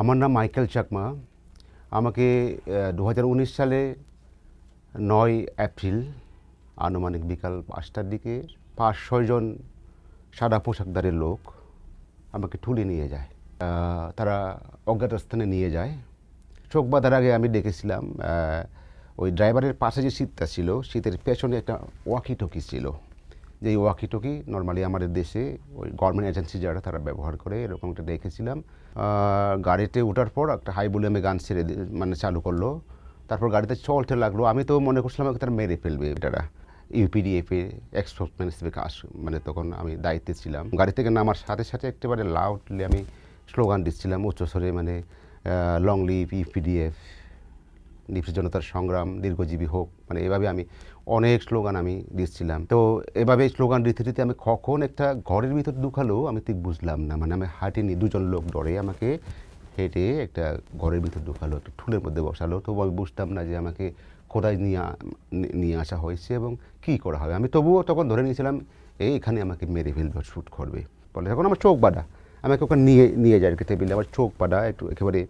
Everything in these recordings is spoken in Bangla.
আমার নাম মাইকেল চাকমা। আমাকে দু হাজার উনিশ সালে নয় এপ্রিল, আনুমানিক বিকাল পাঁচটার দিকে পাঁচ ছয়জন সাদা পোশাকদারের লোক আমাকে তুলে নিয়ে যায়। তারা অজ্ঞাত স্থানে নিয়ে যায়। চোখ বাঁধার আগে আমি দেখেছিলাম ওই ড্রাইভারের পাশে যে সিটটা ছিল শীতের পেছনে একটা ওয়াকি টকি ছিল। যে ওয়াকি টকি নর্মালি আমাদের দেশে ওই গভর্নমেন্ট এজেন্সি যারা, তারা ব্যবহার করে, এরকম একটা দেখেছিলাম। গাড়িতে ওঠার পর একটা হাই ভলিউমে গান ছেড়ে মানে চালু করল। তারপর গাড়িতে চলতে লাগল। আমি তো মনে করছিলাম তারা মেরে ফেলবে এটারা ইউপিডিএফে এক্সপোর্টম্যান হিসেবে কাজ মানে তখন আমি দায়িত্বে ছিলাম। গাড়ি থেকে নামার সাথে সাথে একেবারে লাউডলি আমি স্লোগান দিচ্ছিলাম উচ্চস্বরে মানে লং লিভ ইউপিডিএফ নিপস জনতার সংগ্রাম, দীর্ঘজীবী হোক মানে এভাবে আমি অনেক স্লোগান আমি দিচ্ছিলাম। তো এভাবে স্লোগান দিতে দিতে আমি কখন একটা ঘরের ভিতর ঢুকালো, আমি ঠিক বুঝলাম না। মানে আমি হাঁটিনি, দুজন লোক ডরে আমাকে হেঁটে একটা ঘরের ভিতর ঢুকালো, একটা ঠুলের মধ্যে বসালো। তবু আমি বুঝতাম না যে আমাকে কোথায় নিয়ে নিয়ে আসা হয়েছে এবং কী করা হবে। আমি তবুও তখন ধরে নিয়েছিলাম, এই এখানে আমাকে মেরে ফেলবে, শ্যুট করবে। বলে তখন আমার চোখ বাঁধা। আমাকে ওখানে নিয়ে নিয়ে যায় আর টেবিলে, আমার চোখ বাঁধা, একটু একেবারে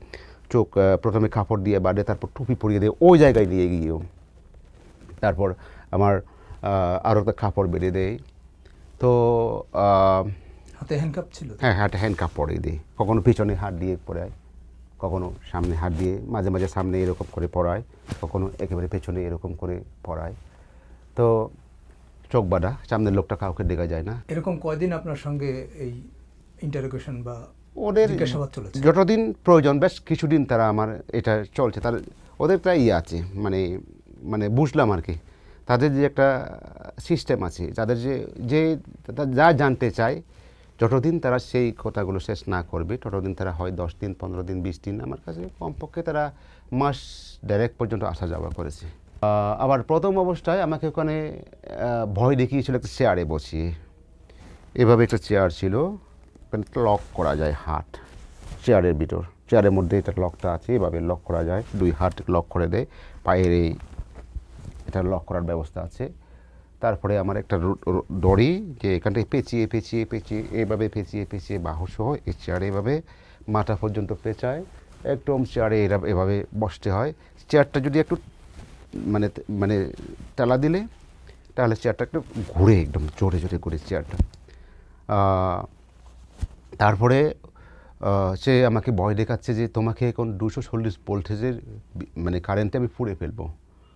চোখ প্রথমে কাপড় দিয়ে বাঁধে, তারপর টুপি পরিয়ে দিয়ে ওই জায়গায় নিয়ে গিয়েও তারপর আমার আরও একটা কাপড় বেঁধে দেয় তো হাতে হ্যান্ডকাপ ছিল? হ্যাঁ হাতে হ্যান্ড কাপ পরিয়ে দিই। কখনো পিছনে হাত দিয়ে পরায় কখনো সামনে হাত দিয়ে মাঝে মাঝে সামনে এরকম করে পরায় কখনো একেবারে পেছনে এরকম করে পরায় তো চোখ বাঁধা সামনের লোকটা কাউকে দেখা যায় না। এরকম কয়দিন আপনার সঙ্গে এই ইন্টারোগেশন বা ওদের যতদিন প্রয়োজন বেশ কিছুদিন তারা আমার এটা চলছে। তার ওদের প্রায় ইয়ে আছে মানে মানে বুঝলাম আর কি। তাদের যে একটা সিস্টেম আছে, তাদের যে যে যা জানতে চায়, যতদিন তারা সেই কথাগুলো শেষ না করবে, ততদিন তারা হয় দশ দিন, পনেরো দিন, বিশ দিন, আমার কাছে কমপক্ষে তারা মাস ডাইরেক্ট পর্যন্ত আসা যাওয়া করেছে। আবার প্রথম অবস্থায় আমাকে ওখানে ভয় দেখিয়েছিল একটা চেয়ারে বসিয়ে। এভাবে একটা চেয়ার ছিল, ওখানে লক করা যায় হাট চেয়ারের ভিতর। চেয়ারের মধ্যে এটা লকটা আছে, এভাবে লক করা যায়, দুই হাট লক করে দেয়, পায়ের এই এটা লক করার ব্যবস্থা আছে। তারপরে আমার একটা দড়ি যে এখানটায় পেঁচিয়ে পেঁচিয়ে পেঁচিয়ে, এভাবে পেঁচিয়ে পেঁচিয়ে সহ এই চেয়ারে এভাবে মাথা পর্যন্ত পেঁচায়। একদম চেয়ারে এরা, এভাবে বসতে হয়। চেয়ারটা যদি একটু মানে মানে টালা দিলে, তাহলে চেয়ারটা একটু ঘুরে একদম জোরে জোরে ঘুরে চেয়ারটা তারপরে সে আমাকে ভয় দেখাচ্ছে যে তোমাকে এখন দুশো চল্লিশ ভোল্টেজের মানে কারেন্টে আমি পুড়ে ফেলব।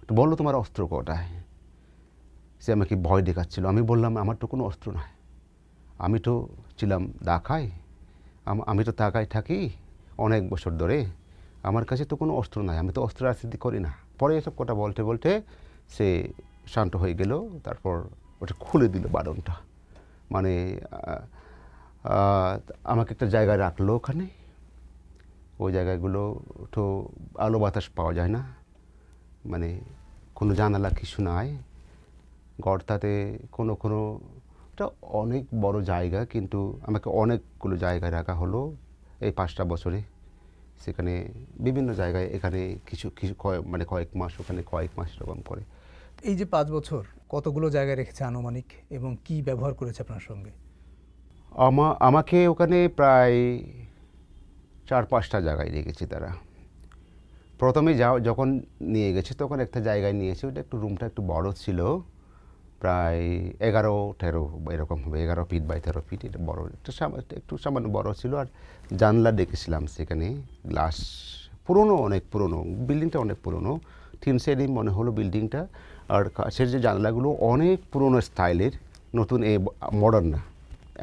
তো বলল, তোমার অস্ত্র কটায় সে আমাকে ভয় দেখাচ্ছিল। আমি বললাম, আমার তো কোনো অস্ত্র নাই। আমি তো ছিলাম দাখাই আমি তো তাকায় থাকি অনেক বছর ধরে। আমার কাছে তো কোনো অস্ত্র নাই। আমি তো অস্ত্র রাজনীতি করি না। পরে এসব কথা বলতে বলতে সে শান্ত হয়ে গেল। তারপর ওটা খুলে দিল বারণটা। মানে আমাকে একটা জায়গায় রাখল ওখানে। ওই জায়গাগুলো তো আলো বাতাস পাওয়া যায় না। মানে কোনো জানালা কিছু নাই। গড়তাতে কোনো কোনো এটা অনেক বড় জায়গা কিন্তু আমাকে অনেকগুলো জায়গায় রাখা হলো এই পাঁচটা বছরে। সেখানে বিভিন্ন জায়গায় এখানে কিছু কিছু কয়েক মানে কয়েক মাস ওখানে কয়েক মাস এরকম করে। এই যে পাঁচ বছর কতগুলো জায়গায় রেখেছে আনুমানিক এবং কি ব্যবহার করেছে আপনার সঙ্গে? আমা আমাকে ওখানে প্রায় চার পাঁচটা জায়গায় রেখেছে তারা। প্রথমে যা যখন নিয়ে গেছে তখন একটা জায়গায় নিয়েছে, ওটা একটু রুমটা একটু বড় ছিল, প্রায় এগারো, তেরো, এরকম হবে, এগারো ফিট বাই তেরো ফিট এটা বড় একটু একটু সামান্য বড় ছিল, আর জানলা দেখেছিলাম সেখানে গ্লাস পুরনো, অনেক পুরনো বিল্ডিংটা অনেক পুরনো, তিন সাইডই মনে হলো বিল্ডিংটা আর কাছের যে জানলাগুলো অনেক পুরনো স্টাইলের, নতুন এ মডার্ন না,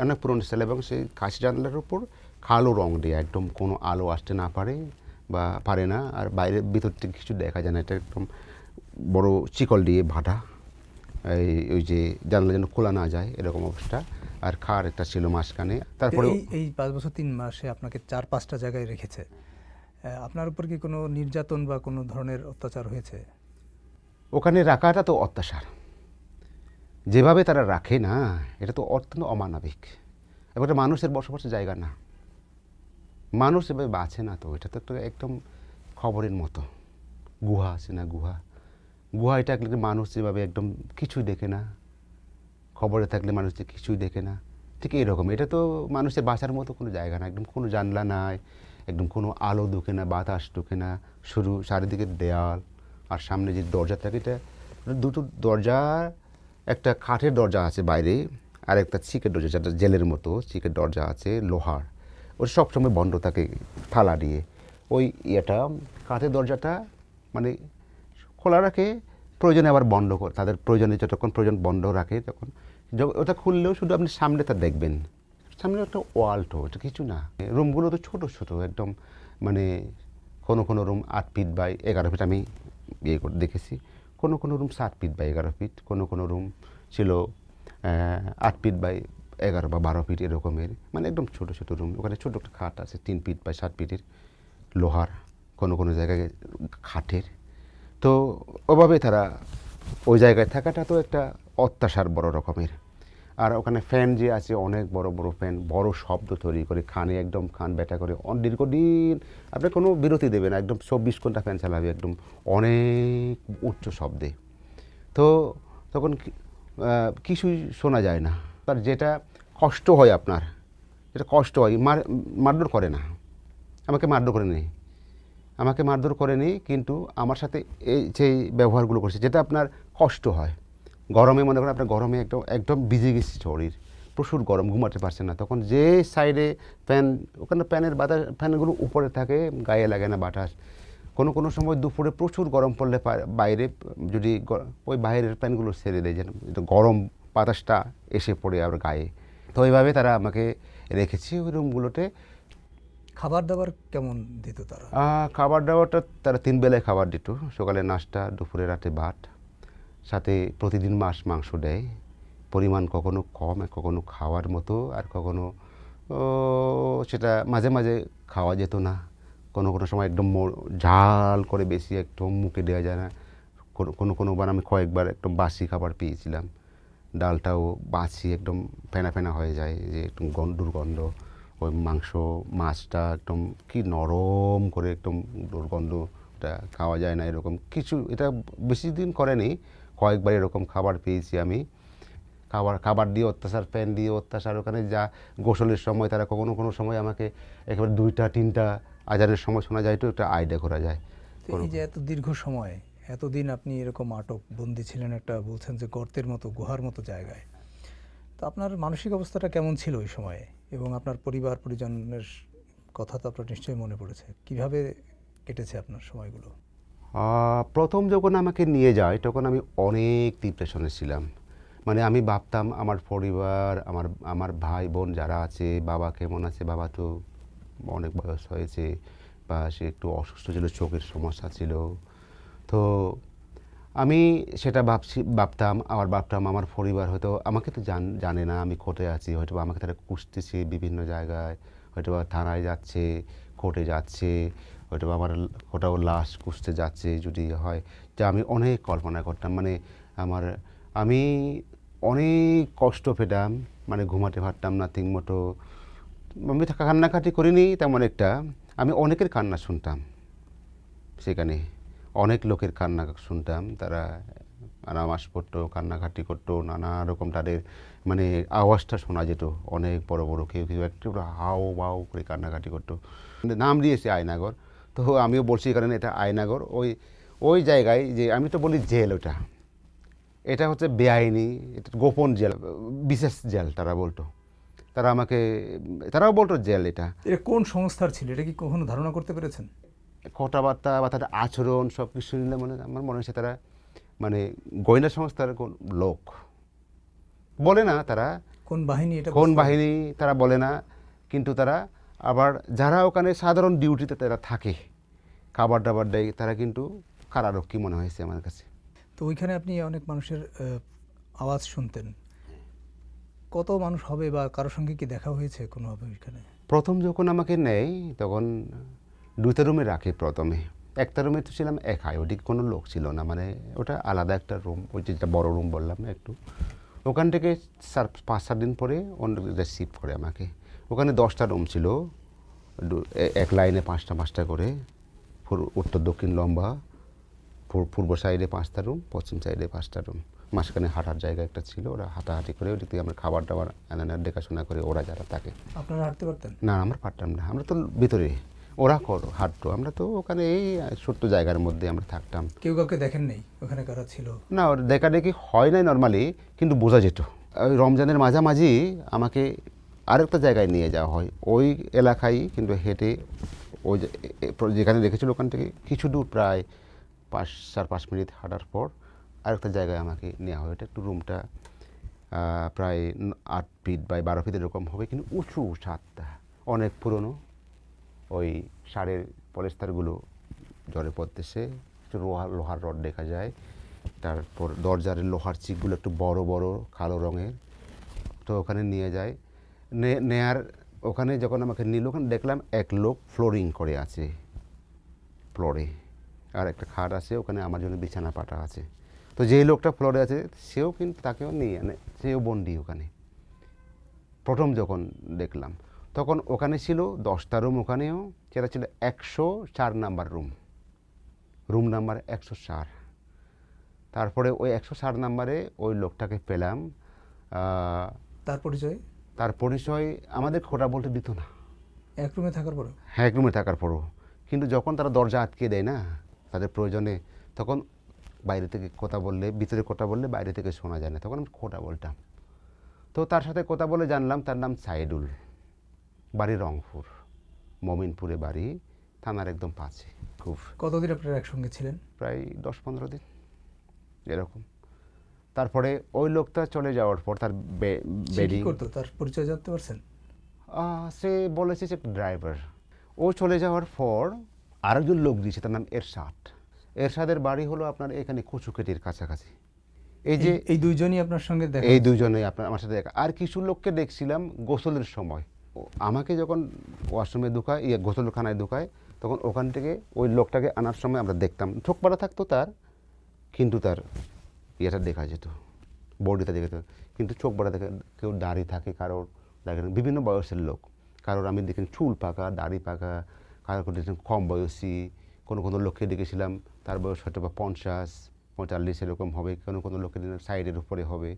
অনেক পুরনো স্টাইল এবং সেই কাঁচ জানলার উপর কালো রং দেওয়া একদম কোনো আলো আসতে না পারে বা পারে না। আর বাইরের ভিতর থেকে কিছু দেখা যায় না। এটা একদম বড় চিকল দিয়ে ভাটা। এই ওই যে জানলা যেন খোলা না যায় এরকম অবস্থা। আর খার একটা ছিল মাঝখানে। তারপরে এই পাঁচ বছর তিন মাসে আপনাকে চার পাঁচটা জায়গায় রেখেছে। আপনার উপর কি কোনো নির্যাতন বা কোনো ধরনের অত্যাচার হয়েছে? ওখানে রাখাটা তো অত্যাচার। যেভাবে তারা রাখে না এটা তো অত্যন্ত অমানবিক। এবং এটা মানুষের বসবাসের জায়গা না। মানুষ এভাবে বাঁচে না তো, এটা তো একটা একদম খবরের মতো। গুহা আছে না গুহা? গুহা এটা একদম মানুষ যেভাবে একদম কিছুই দেখে না? খবরে থাকলে মানুষ কিছুই দেখে না? ঠিক এরকম। এটা তো মানুষের বাঁচার মতো কোনো জায়গা না, একদম কোনো জানলা নাই, একদম কোনো আলো ঢুকে না, বাতাস ঢুকে না, শুরু চারিদিকে দেয়াল, আর সামনে যে দরজা থাকে এটা, দুটো দরজা, একটা কাঠের দরজা আছে বাইরে, আর একটা চিকের দরজা, যেটা জেলের মতো চিকের দরজা আছে, লোহার। ওটা সবসময় বন্ধ থাকে থালা দিয়ে। ওই ইয়েটা কাঠের দরজাটা মানে খোলা রাখে, প্রয়োজনে আবার বন্ধ করে তাদের প্রয়োজনে যতক্ষণ প্রয়োজন বন্ধ রাখে তখন। ওটা খুললেও শুধু আপনি সামনে তা দেখবেন। সামনে একটা ওয়াল তো এটা কিছু না। রুমগুলো তো ছোটো ছোটো, একদম মানে কোনো কোনো রুম আট ফিট বাই এগারো ফিট, আমি ইয়ে করে দেখেছি। কোনো কোনো রুম সাত ফিট বাই এগারো ফিট, কোনো কোনো রুম ছিল আট ফিট বাই এগারো বা বারো ফিট এরকমের মানে একদম ছোটো ছোটো রুম ওখানে ছোটো একটা খাট আছে, তিন ফিট বা সাত ফিটের লোহার, কোনো কোনো জায়গায় খাটের। তো ওভাবে তারা ওই জায়গায় থাকাটা তো একটা অত্যাচার বড় রকমের। আর ওখানে ফ্যান যে আছে, অনেক বড় বড় ফ্যান বড় শব্দ তৈরি করে, খানে একদম খান ব্যাটা করে দীর্ঘদিন আপনি কোনো বিরতি দেবে না, একদম চব্বিশ ঘণ্টা ফ্যান চালাবে, একদম অনেক উচ্চ শব্দে। তো তখন কিছুই শোনা যায় না। তার যেটা কষ্ট হয় আপনার, যেটা কষ্ট হয়, মার, মারধর করে না। আমাকে মারধর করে নেই। আমাকে মারধর করেনি কিন্তু আমার সাথে এই যে ব্যবহারগুলো করছে, যেটা আপনার কষ্ট হয়। গরমে মনে করেন আপনার গরমে একদম একদম ভিজে গেছে শরীর। প্রচুর গরম, ঘুমাতে পারছেন না। তখন যে সাইডে ফ্যান ওখানে ফ্যানের বাতাস ফ্যানগুলো উপরে থাকে, গায়ে লাগে না বাতাস। কোনো কোনো সময় দুপুরে প্রচুর গরম পড়লে বাইরে যদি ওই বাইরের ফ্যানগুলো ছেড়ে দেয় যেন গরম বাতাসটা এসে পড়ে আর গায়ে। তো ওইভাবে তারা আমাকে রেখেছে ওই রুমগুলোতে। খাবার দাবার কেমন দিত তারা? খাবার দাবারটা তারা তিন বেলায় খাবার দিত। সকালে নাস্তা দুপুরে রাতে ভাত। সাথে প্রতিদিন মাছ মাংস দেয়। পরিমাণ কখনো কম আর কখনো খাওয়ার মতো আর কখনো সেটা মাঝে মাঝে খাওয়া যেত না। কোনো কোনো সময় একদম ঝাল করে বেশি একদম মুখে দেওয়া যায় না। কোনো কোনো কোনোবার আমি কয়েকবার একদম বাসি খাবার পেয়েছিলাম। ডালটাও বাসি একদম ফেনা ফেনা হয়ে যায়, যে একদম গন্ধ দুর্গন্ধ। ওই মাংস, মাছটা একদম কি নরম করে একদম দুর্গন্ধটা খাওয়া যায় না এরকম। কিছু এটা বেশি দিন করেনি, কয়েকবার এরকম খাবার পেয়েছি আমি। খাবার খাবার দিয়ে অত্যাচার, প্যান দিয়ে অত্যাচার, ওখানে যা গোসলের সময়, তারা কখনো কোনো সময় আমাকে একেবারে দুইটা, তিনটা আজানের সময় শোনা যায় তো একটা আইডিয়া করা যায়। এই যে এত দীর্ঘ সময় এতদিন আপনি এরকম আটক বন্দি ছিলেন একটা বলছেন যে গর্তের মতো, গুহার মতো জায়গায়। তো আপনার মানসিক অবস্থাটা কেমন ছিল ওই সময়ে? এবং আপনার পরিবার পরিজনের কথা তো আপনার নিশ্চয়ই মনে পড়েছে। কীভাবে কেটেছে আপনার সময়গুলো? প্রথম যখন আমাকে নিয়ে যায়, তখন আমি অনেক ডিপ্রেশনে ছিলাম। মানে আমি ভাবতাম, আমার পরিবার, আমার আমার ভাই বোন যারা আছে, বাবা কেমন আছে? বাবা তো অনেক বয়স হয়েছে, বা সে একটু অসুস্থ ছিল, চোখের সমস্যা ছিল। তো আমি সেটা ভাবছি, ভাবতাম আবার ভাবতাম আমার পরিবার হয়তো আমাকে তো জান, জানে না আমি কোর্টে আছি হয়তো আমাকে তারা কুষতেছে বিভিন্ন জায়গায় হয়তো বা থানায় যাচ্ছে, কোর্টে যাচ্ছে হয়তো আমার কোথাও লাশ কুষতে যাচ্ছে যদি হয়। যা আমি অনেক কল্পনা করতাম মানে আমার, আমি অনেক কষ্ট পেতাম মানে ঘুমাতে পারতাম না ঠিক মতো। আমি কান্নাকাটি করিনি তেমন একটা, আমি অনেকের কান্না শুনতাম সেখানে। অনেক লোকের কান্না শুনতাম, তারা নামাজ পড়তো কান্নাকাটি করতো, নানা রকম তাদের মানে আওয়াজটা শোনা যেত, অনেক বড় বড়, কেউ কেউ একটু হাও বাও করে কান্নাকাটি করতো। নাম দিয়েছে আয়নাগর, তো আমিও বলছি কারণ এটা আয়নাগর, ওই ওই জায়গায় যে আমি তো বলি জেল ওটা। এটা হচ্ছে বেআইনি, এটা গোপন জেল, বিশেষ জেল তারা বলতো। তারা আমাকে, তারাও বলতো জেল এটা। এটা কোন সংস্থার ছিল? এটা কি কখনো ধারণা করতে পেরেছেন? কথাবার্তা বা তাদের আচরণ সব কিছু শুনলে মনে আমার মনে হচ্ছে তারা মানে গোয়েন্দা সংস্থার কোন লোক। বলে না তারা। কোন বাহিনী এটা কোন বাহিনী তারা বলে না। কিন্তু তারা আবার যারা ওখানে সাধারণ ডিউটিতে তারা থাকে খাবার দাবার দেয় তারা কিন্তু কারারক্ষী মনে হয়েছে আমার কাছে। তো ওইখানে আপনি অনেক মানুষের আওয়াজ শুনতেন। কত মানুষ হবে বা কারোর সঙ্গে কি দেখা হয়েছে কোনোভাবে ওইখানে? প্রথম যখন আমাকে নেয় তখন দুইটা রুমে রাখে প্রথমে। একটা রুমে তো ছিলাম একাই ওদিকে কোনো লোক ছিল না মানে ওটা আলাদা একটা রুম ওই যেটা বড় রুম বললাম না একটু। ওখান থেকে চার পাঁচ সাত দিন পরে অন্য রিসিভ করে আমাকে। ওখানে দশটা রুম ছিল এক লাইনে পাঁচটা পাঁচটা করে। উত্তর দক্ষিণ লম্বা। পূর্ব সাইডে পাঁচটা রুম পশ্চিম সাইডে পাঁচটা রুম মাঝখানে হাঁটার জায়গা একটা ছিল ওরা হাঁটাহাঁটি করে ওদিক থেকে আমরা খাবার দাবার আনানোর দেখাশোনা করে ওরা যারা থাকে। আপনারা হাঁটতে পারতেন? না আমরা পারতাম না আমরা তো ভিতরে। ওরা করো হাঁটতো। আমরা তো ওখানে এই ছোট্ট জায়গার মধ্যে আমরা থাকতাম। কেউ কাউকে দেখেন নেই? ওখানে কারা ছিল? না ওর দেখাদেখি হয় নাই নর্মালি কিন্তু বোঝা যেত। ওই রমজানের মাঝামাঝি আমাকে আরেকটা জায়গায় নিয়ে যাওয়া হয়। ওই এলাকায় কিন্তু হেঁটে ওই যেখানে রেখেছিল ওখান থেকে কিছু দূর প্রায় পাঁচ চার পাঁচ মিনিট হাঁটার পর আরেকটা জায়গায় আমাকে নেওয়া হয়। এটা একটু রুমটা প্রায় আট ফিট বাই বারো ফিট এরকম হবে কিন্তু উঁচু ছাদটা অনেক পুরনো। ওই সারের পলেস্তারগুলো জলে পড়তেছে, একটু লোহার লোহার রড দেখা যায়। তারপর দরজার লোহার চিকগুলো একটু বড় বড়, কালো রঙের। তো ওখানে নিয়ে যায়। নেয়ার, ওখানে যখন আমাকে নিল, ওখানে দেখলাম এক লোক ফ্লোরিং করে আছে, ফ্লোরে। আর একটা খাট আছে, ওখানে আমার জন্য বিছানা পাটা আছে। তো যেই লোকটা ফ্লোরে আছে, সেও কিন্তু তাকেও নিয়ে আনে সেও বন্দি ওখানে। প্রথম যখন দেখলাম তখন ওখানে ছিল দশটা রুম ওখানেও সেটা ছিল একশো চার নাম্বার রুম। রুম নাম্বার একশো চার। তারপরে ওই একশো চার নাম্বারে ওই লোকটাকে পেলাম তার পরিচয়? তার পরিচয় আমাদের খোটা বলতে দিত না। এক রুমে থাকার পরে হ্যাঁ এক রুমে থাকার পরও। কিন্তু যখন তারা দরজা আটকে দেয় না তাদের প্রয়োজনে তখন বাইরে থেকে কথা বললে ভিতরে কথা বললে বাইরে থেকে শোনা যায় না। তখন আমি খোটা বলতাম। তো তার সাথে কথা বলে জানলাম তার নাম সাইদুল। বাড়ি রংপুর মমিনপুরে বাড়ি থানার একদম পাশে খুব কতদিন আপনারা একসঙ্গে ছিলেন? প্রায় দশ পনেরো দিন এরকম। তারপরে ওই লোকটা চলে যাওয়ার পর তার বেডিং করতো? তার পরিচয় জানতে পারছেন? সে বলেছে যে ড্রাইভার। ও চলে যাওয়ার পর আরেকজন লোক দিয়েছে তার নাম এরশাদ। এরশাদের বাড়ি হলো আপনার এখানে কচুকেটির কাছাকাছি। এই যে এই- দুইজনই আপনার সঙ্গে দেখা এই দুজনে আপনার আমার সাথে দেখা। আর কিছু লোককে দেখছিলাম গোসলের সময়। আমাকে যখন ওয়াশরুমে ঢুকায় ইয়ে গোসলখানায় ঢুকায়, তখন ওখান থেকে ওই লোকটাকে আনার সময় আমরা দেখতাম। ঠোক পাড়া থাকতো তার, কিন্তু তার ইয়েটা দেখা যেত, বডিটা দেখা যেত। কিন্তু চোখ বাড়া দেখে কেউ দাড়ি থাকে কারোর দেখেন বিভিন্ন বয়সের লোক, কারোর আমি দেখেন চুল পাকা, দাড়ি পাকা, কারোর দেখেন কম বয়সী, কোনো কোনো লোককে দেখেছিলাম, তার বয়স হয়তো বা পঞ্চাশ, পঁয়তাল্লিশ এরকম হবে, কোনো কোনো লোকের সাইডের উপরে হবে।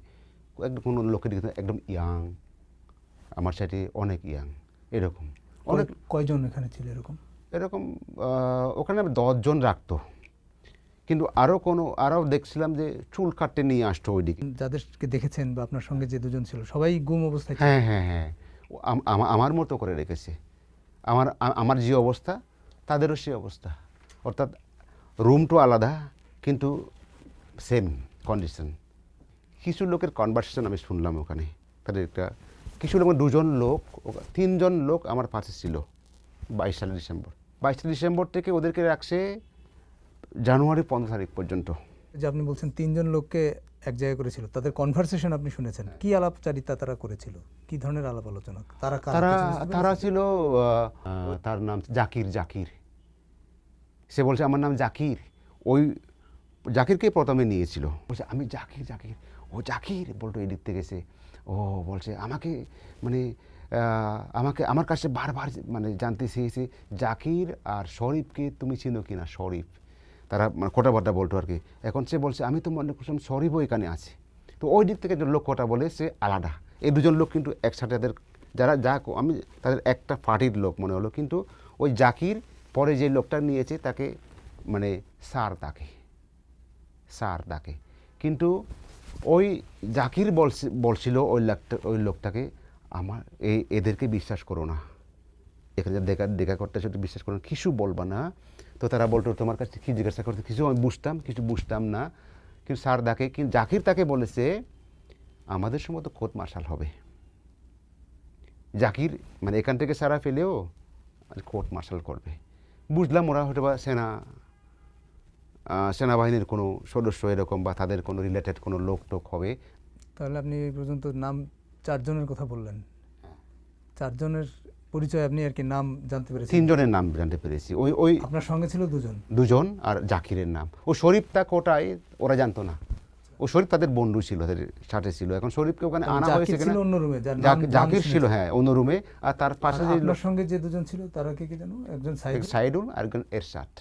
একদম কোনো লোকের দেখেছিলাম একদম ইয়াং আমার সাইডে অনেক ইয়াং এরকম। অনেক কয়জন এখানে ছিল এরকম? এরকম ওখানে দশজন রাখতো। কিন্তু আরও কোনো আরও দেখছিলাম যে চুল কাটতে নিয়ে আসতো ওইদিকে। যাদেরকে দেখেছেন বা আপনার সঙ্গে যে দুজন ছিল সবাই গুম অবস্থায় হ্যাঁ হ্যাঁ হ্যাঁ। আমার মতো করে রেখেছে। আমার আমার যে অবস্থা তাদেরও সেই অবস্থা। অর্থাৎ রুমটো আলাদা কিন্তু সেম কন্ডিশন। কিছু লোকের কনভারসেশন আমি শুনলাম ওখানে। তাদের একটা কিছু লোক দুজন লোক তিনজন লোক আমার পাশে ছিল বাইশ সালে ডিসেম্বর। বাইশ ডিসেম্বর থেকে ওদেরকে রাখছে জানুয়ারি পনেরো তারিখ পর্যন্ত। যে আপনি বলছেন তিনজন লোককে এক জায়গায় করেছিল তাদের কনভারসেশন আপনি শুনেছেন। কি আলাপচারিতা তারা করেছিল? কি ধরনের আলাপ আলোচনা তারা তারা তারা ছিল তার নাম জাকির জাকির। সে বলছে আমার নাম জাকির। ওই জাকিরকে প্রথমে নিয়েছিল। বলছে আমি জাকির জাকির। ও জাকির বলতো এই দিক থেকে এসে ও, বলছে, আমাকে মানে আমাকে, আমার কাছে বারবার মানে জানতে চেয়েছে, জাকির আর শরীফকে তুমি চিনো কি না শরীফ। তারা মানে কথাবার্তা বলতো আর কি। এখন সে বলছে, আমি তো মনে করছিলাম শরীফও এখানে আছে। তো ওই দিক থেকে যে লোক কথা বলে, সে আলাদা। এই দুজন লোক কিন্তু একসাথে তাদের, যারা যা আমি তাদের একটা পার্টির লোক মনে হলো, কিন্তু ওই জাকির পরে যে লোকটা নিয়েছে তাকে মানে সার তাকে সার তাকে। কিন্তু ওই জাকির বলছে, বলছিল ওই লোকটা, ওই লোকটাকে, আমার এই এদেরকে বিশ্বাস করো না। এখানে দেখা দেখা করতে সেটা বিশ্বাস করো না। কিছু বলবা না। তো তারা বলতো, তোমার কাছে কী জিজ্ঞাসা করতে, কিছু আমি বুঝতাম, কিছু বুঝতাম না। কিন্তু স্যার তাকে, কিন্তু জাকির তাকে বলেছে, আমাদের সময় তো কোর্ট মার্শাল হবে। জাকির মানে এখান থেকে সারা ফেলেও কোর্ট মার্শাল করবে। বুঝলাম ওরা হয়তো বা সেনা সেনাবাহিনীর কোনো সদস্য এরকম বা তাদের কোনো রিলেটেড কোনো লোক টোক হবে? তাহলে আপনি এই পর্যন্ত নাম চারজনের কথা বললেন। চারজনের পরিচয় আপনি আর কি নাম জানতে পেরেছেন? তিনজনের নাম জানতে পেরেছি। ওই ওই আপনার সঙ্গে ছিল দুজন? দুজন আর জাকিরের নাম। ও শরীফ তা কোটায় ওরা জানতো না। ও শরীফ তাদের বন্ধু ছিল তাদের সাথে ছিল। এখন শরীফকে ওখানে আনা জাকির হয়েছে ছিল কিনা? অন্য রুমে জাকির ছিল হ্যাঁ অন্য রুমে। আর তার পাশে যে সঙ্গে যে দুজন ছিল তারা কে কে জানো একজন সাইদ সাইডুল আর একজন এরশাদ।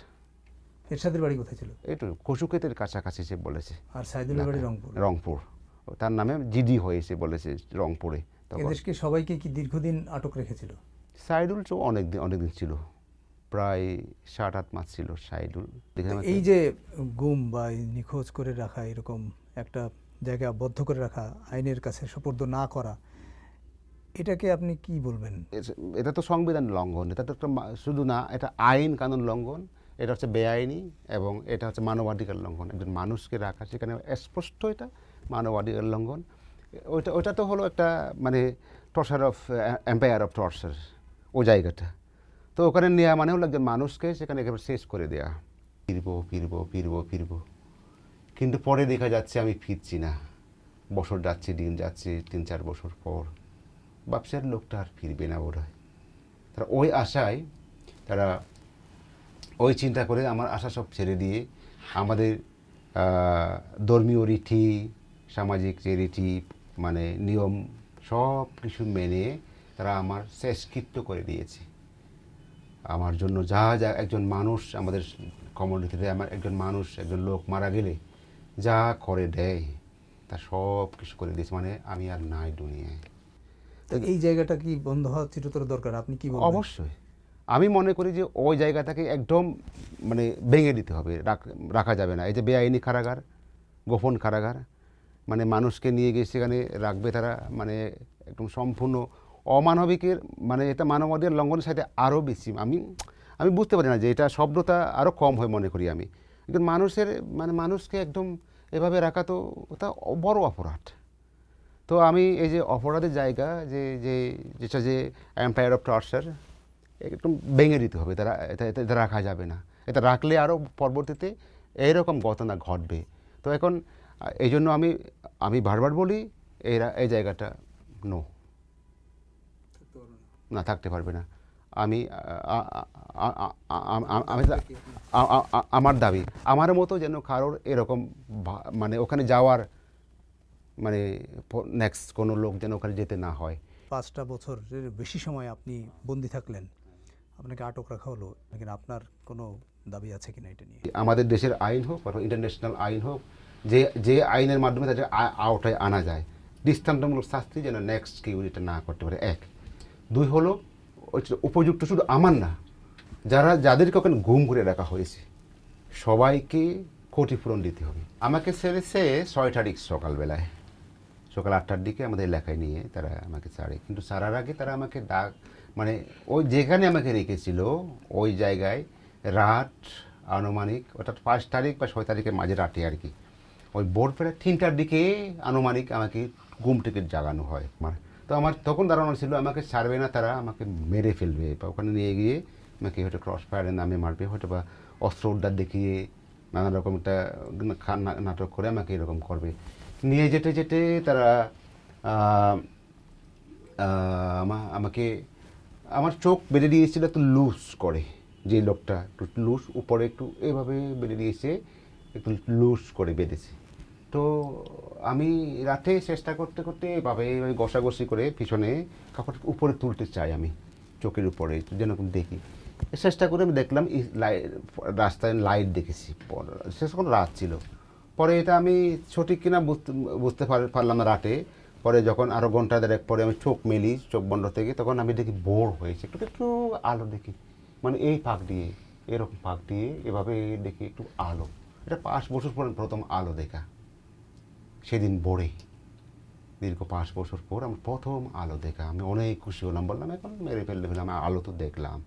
এরশাদের বাড়ি কোথায় ছিল? এইটু কচুকেতের কাছাকাছি সে বলেছে। আর সাইদুলের বাড়ি রংপুর? রংপুর। তার নামে জিডি হয়েছে বলেছে রংপুরে এদেরকে সবাইকে কি দীর্ঘদিন আটক রেখেছিল? সাইদুল তো অনেক দিন অনেক দিন ছিল। প্রায় সাত আট মাস ছিল সাইদুল। এই যে গুম বা এই নিখোঁজ করে রাখা এরকম একটা জায়গা বদ্ধ করে রাখা আইনের কাছে সুপর্দ না করা এটাকে আপনি কি বলবেন? এটা তো সংবিধান লঙ্ঘন এটা তো একটা শুধু না এটা আইন কানুন লঙ্ঘন। এটা হচ্ছে বেআইনি এবং এটা হচ্ছে মানবাধিকার লঙ্ঘন। একজন মানুষকে রাখা সেখানে স্পষ্ট এটা, মানবাধিকার লঙ্ঘন। ওইটা ওইটা তো হলো একটা মানে torture of empire of torture ও জায়গাটা। তো ওখানে নেওয়া মানে হলো একজন মানুষকে সেখানে একেবারে শেষ করে দেওয়া ফিরবো ফিরবো ফিরবো ফিরবো। কিন্তু পরে দেখা যাচ্ছে আমি ফিরছি না। বছর যাচ্ছে, দিন যাচ্ছে, তিন, চার বছর পর। ব্যবসার লোকটা আর ফিরবে না বোধ হয় তারা ওই আশায় তারা ওই চিন্তা করে আমার আশা সব ছেড়ে দিয়ে আমাদের ধর্মীয় রীতি সামাজিক যে রীতি মানে নিয়ম সব কিছু মেনে তারা আমার শেষকৃত্য করে দিয়েছে। আমার জন্য যা যা একজন মানুষ আমাদের কমিউনিটিতে আমার একজন মানুষ একজন লোক মারা গেলে যা করে দেয় তা সব কিছু করে দিয়েছে। মানে আমি আর নাই দুনিয়ায়। তো এই জায়গাটা কি বন্ধ হওয়া চিরতর দরকার? আপনি কি অবশ্যই। আমি মনে করি যে ওই জায়গাটাকে একদম মানে ভেঙে দিতে হবে, রাখ- যাবে না। এই যে বেআইনি কারাগার, গোপন কারাগার মানে মানুষকে নিয়ে গিয়ে সেখানে রাখবে তারা মানে একদম সম্পূর্ণ অমানবিকের মানে এটা মানবাধিকার লঙ্ঘনের সাথে আরও বেশি। আমি আমি বুঝতে পারি না যে এটা শব্দটা আরও কম হয় মনে করি আমি। একজন মানুষের মানে মানুষকে একদম এভাবে রাখা তো, ওটা বড় অপরাধ। তো আমি এই যে অপরাধের জায়গা, যে যে, যেটা যে এম্পায়ার অফ টর্চার একদম ভেঙে দিতে হবে তারা এটা রাখা যাবে না। এটা রাখলে আরও পরবর্তীতে এইরকম ঘটনা ঘটবে। তো এখন এই জন্য আমি আমি বারবার বলি, এই রা- এই জায়গাটা নো না, থাকতে পারবে না। আমি আমি আমার দাবি। আমার মতো যেন কারোর এরকম মানে ওখানে যাওয়ার মানে নেক্সট কোনো লোক যেন ওখানে যেতে না হয়। পাঁচটা বছরের বেশি সময় আপনি বন্দি থাকলেন। আপনাকে আটক রাখা হলো কিন্তু আপনার কোনো দাবি আছে কিনা এটা নিয়ে? আমাদের দেশের আইন হোক, অথবা ইন্টারন্যাশনাল আইন হোক, যে যে আইনের মাধ্যমে তাদের আওতায় আনা যায়, দৃষ্টান্তমূলক শাস্তি যেন নেক্সট কেউ এটা না করতে পারে। এক। দুই হলো উপযুক্ত শুধু আমার না, যারা, যাদেরকে ওখানে গুম করে রাখা হয়েছে, সবাইকে ক্ষতিপূরণ দিতে হবে। আমাকে ছেড়েছে ছয় তারিখ সকালবেলায়। সকাল আটটার দিকে আমাদের এলাকায় নিয়ে তারা আমাকে ছাড়ে। কিন্তু ছাড়ার আগে তারা আমাকে ডাক মানে ওই যেখানে আমাকে রেখেছিল, ওই জায়গায় রাত আনুমানিক, অর্থাৎ পাঁচ তারিখ বা ছয় তারিখের মাঝে রাতে আর কি, ওই ভোর প্রায় তিনটার দিকে আনুমানিক আমাকে ঘুম থেকে জাগানো হয়। মানে তো আমার তখন ধারণা ছিল, আমাকে ছাড়বে না তারা, আমাকে মেরে ফেলবে। বা ওখানে নিয়ে গিয়ে আমাকে হয়তো ক্রস ফায়ারের নামে মারবে, হয়তো বা অস্ত্র উদ্ধার দেখিয়ে নানা রকম একটা নাটক করে আমাকে এরকম করবে। নিয়ে যেতে যেতে তারা আমাকে আমার চোখ বেড়ে দিয়েছিল একটু লুজ করে, যে লোকটা একটু লুজ উপরে একটু এভাবে বেড়ে দিয়েছে, একটু লুজ করে বেঁধেছে। তো আমি রাতে চেষ্টা করতে করতে এভাবে ওই ঘষাঘষি করে পিছনে কাপড় উপরে তুলতে চাই আমি, চোখের উপরে যেন দেখি। চেষ্টা করে আমি দেখলাম রাস্তায় লাইট দেখেছি শেষ করে রাত ছিল। পরে এটা আমি সঠিক কিনা বুঝতে বুঝতে পারলাম রাতে। পরে যখন আরও ঘণ্টা দেড়েক পরে আমি চোখ মেলি, চোখ বন্ধ থেকে, তখন আমি দেখি বোর হয়েছে। একটু একটু আলো দেখি। মানে এই ফাঁক দিয়ে, এরকম ফাঁক দিয়ে এভাবে দেখি একটু আলো। এটা পাঁচ বছর পর প্রথম আলো দেখা। সেদিন ভোরে দীর্ঘ পাঁচ বছর পর আমার প্রথম আলো দেখা। আমি অনেক খুশি হলাম, বললাম, এখন মেরে ফেললে ফেলে আমি আলো তো দেখলাম।